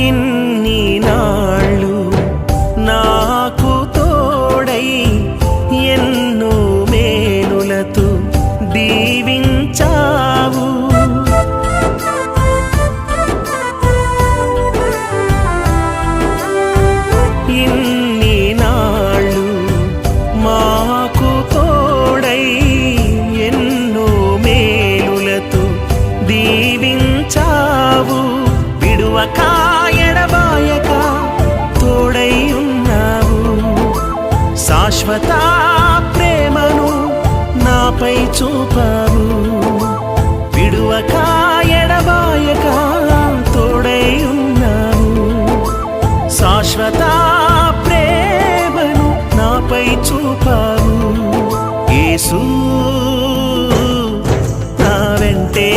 ఇన్ని నాళ్ళు నాకు తోడై ఎన్నో మేలులతో దీవించావు. ఇన్ని నాళ్ళు మాకు తోడై ఎన్నో మేలులతో దీవించావు. శాశ్వత ప్రేమను నాపై చూపాను విడువక ఎడబాయక తోడై ఉన్నాను శాశ్వత ప్రేమను నాపై చూపారు. ఏసు నా వెంటే